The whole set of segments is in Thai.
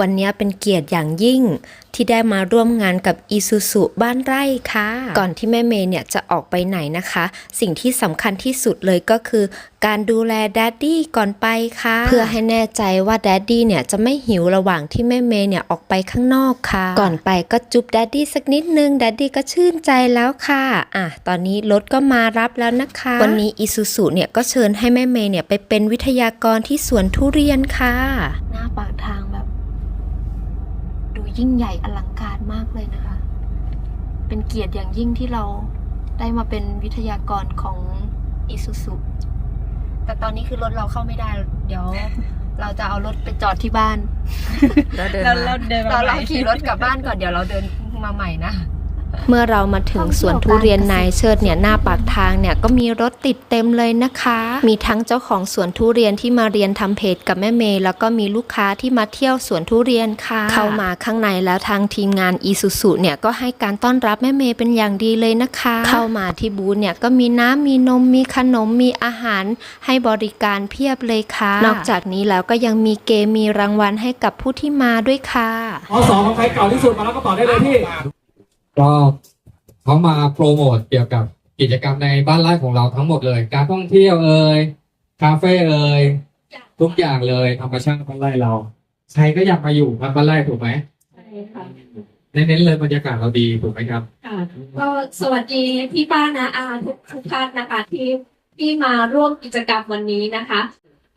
วันนี้เป็นเกียรติอย่างยิ่งที่ได้มาร่วมงานกับอีซูซุบ้านไร่ค่ะ ก่อนที่แม่เมย์เนี่ยจะออกไปไหนนะคะ สิ่งที่สำคัญที่สุดเลยก็คือ การดูแลแดดดี้ก่อนไปค่ะ เพื่อให้แน่ใจว่าแดดดี้เนี่ยจะไม่หิวระหว่างที่แม่เมย์เนี่ยออกไปข้างนอกค่ะ ก่อนไปก็จุ๊บแดดดี้สักนิดนึงแดดดี้ก็ชื่นใจแล้วค่ะอะตอนนี้รถก็มารับแล้วนะคะ วันนี้อีซูซุเนี่ยก็เชิญให้แม่เมย์เนี่ยไปเป็นวิทยากรที่สวนทุเรียนค่ะ หน้าปากทางแบบ ดู ยิ่งใหญ่อลังการมากเลยนะคะ เป็นเกียรติอย่างยิ่งที่เราได้มาเป็นวิทยากรของอิซูซุแต่ตอนนี้คือรถเราเข้าไม่ได้ เดี๋ยว เราจะเอารถไปจอดที่บ้านเราเดินเรามาเราเดินเราเราขี่รถกลับบ้านก่อนเดี๋ยวเราเดินมาใหม่นะ เมื่อเรามาถึงสวนทุเรียนนายเชิดเนี่ยหน้าปากทางเนี่ยก็มีรถติดเต็มเลยนะคะ มีทั้งเจ้าของสวนทุเรียนที่มาเรียนทำเพจกับแม่เมย์แล้วก็มีลูกค้าที่มาเที่ยวสวนทุเรียนค่ะ เข้ามาข้างในแล้วทางทีมงานอีซูซุเนี่ยก็ให้การต้อนรับแม่เมย์เป็นอย่างดีเลยนะคะ เข้ามาที่บูธเนี่ยก็มีน้ำมีนมมีขนมมีอาหาร ให้บริการเพียบเลยค่ะ นอกจากนี้แล้วก็ยังมีเกมมีรางวัลให้กับผู้ที่มาด้วยค่ะอสองของใครเก่าที่สุดมาแล้วก็ต่อได้เลยพี่ ก็เขามาโปรโมทเกี่ยวกับกิจกรรมในบ้านไร่ของเราทั้งหมดเลย การท่องเที่ยวเอ่ยคาเฟ่เอ่ยทุกอย่างเลยธรรมชาติบ้านไร่เรา ใครก็อยากมาอยู่ครับบ้านไร่ถูกไหมใช่ค่ะเน้นๆเลยบรรยากาศเราดีถูกไหมครับค่ะก็สวัสดีพี่ป้านาอาทุกทุกท่านนะคะที่ที่มาร่วมกิจกรรมวันนี้นะคะ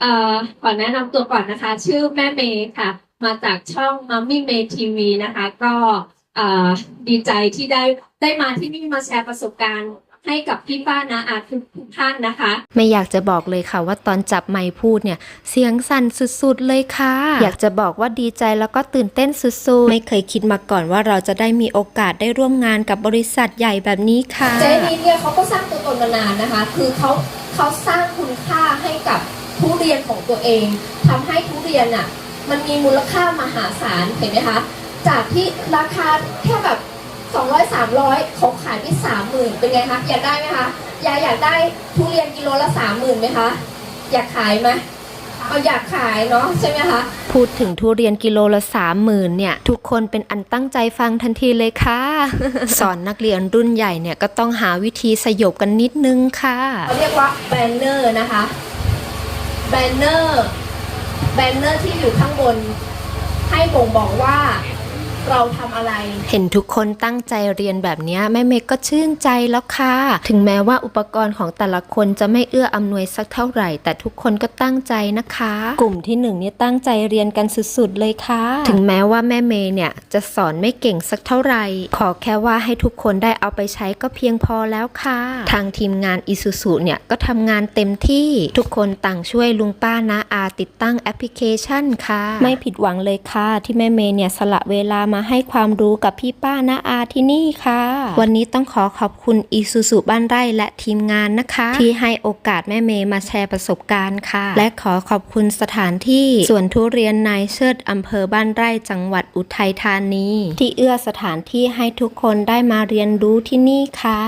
เอ่อขอแนะนำตัวก่อนนะคะ ชื่อแม่เมย์ค่ะ มาจากช่องมัมมี่เมย์ทีวีนะคะ ก็เอ่อ ดีใจที่ได้ได้มาที่นี่มาแชร์ประสบการณ์ให้กับพี่ป้านาอาทุกทุกท่านนะคะ ไม่อยากจะบอกเลยค่ะว่าตอนจับไมค์พูดเนี่ย เสียงสั่นสุดๆเลยค่ะ อยากจะบอกว่าดีใจแล้วก็ตื่นเต้นสุดๆ ไม่เคยคิดมาก่อนว่าเราจะได้มีโอกาสได้ร่วมงานกับบริษัทใหญ่แบบนี้ค่ะเจนีเนี่ยเขาก็สร้างตัวตนมานานนะคะ คือเขาเขาสร้างคุณค่าให้กับทุเรียนของตัวเองทำให้ทุเรียนอะมันมีมูลค่ามหาศาลเห็นไหมคะ จากที่ราคาแค่แบบ200 300เขาขายไป30,000เป็นไงคะอยากได้ไหมคะยายอยากได้ทุเรียนกิโลละ 30,000ไหมคะอยากขายไหมเอาอยากขายเนาะใช่ไหมคะพูดถึงทุเรียนกิโลละสามหมื่นเนี่ย ทุกคนเป็นอันตั้งใจฟังทันทีเลยค่ะ สอนนักเรียนรุ่นใหญ่เนี่ย ก็ต้องหาวิธีสยบกันนิดนึงค่ะเขาเรียกว่าแบนเนอร์นะคะแบนเนอร์แบนเนอร์ที่อยู่ข้างบน ให้บ่งบอกว่า เราทำอะไร เห็นทุกคนตั้งใจเรียนแบบเนี้ยแม่เมย์ก็ชื่นใจแล้วค่ะ ถึงแม้ว่าอุปกรณ์ของแต่ละคนจะไม่เอื้ออำนวยสักเท่าไหร่ แต่ทุกคนก็ตั้งใจนะคะ กลุ่มที่หนึ่งเนี่ยตั้งใจเรียนกันสุดๆเลยค่ะ ถึงแม้ว่าแม่เมย์เนี่ยจะสอนไม่เก่งสักเท่าไหร่ ขอแค่ว่าให้ทุกคนได้เอาไปใช้ก็เพียงพอแล้วค่ะ ทางทีมงานอิซูซุเนี่ยก็ทำงานเต็มที่ทุกคนต่างช่วยลุงป้านะอาติดตั้งแอปพลิเคชันค่ะ ไม่ผิดหวังเลยค่ะที่แม่เมย์เนี่ยสละเวลามาให้ความรู้กับพี่ป้านาอาที่นี่ค่ะ วันนี้ต้องขอขอบคุณอีซูซุบ้านไร่และทีมงานนะคะ ที่ให้โอกาสแม่เมย์มาแชร์ประสบการณ์ค่ะ และขอขอบคุณสถานที่สวนทุเรียนนายเชิดอำเภอบ้านไร่จังหวัดอุทัยธานีที่เอื้อสถานที่ให้ทุกคนได้มาเรียนรู้ที่นี่ค่ะ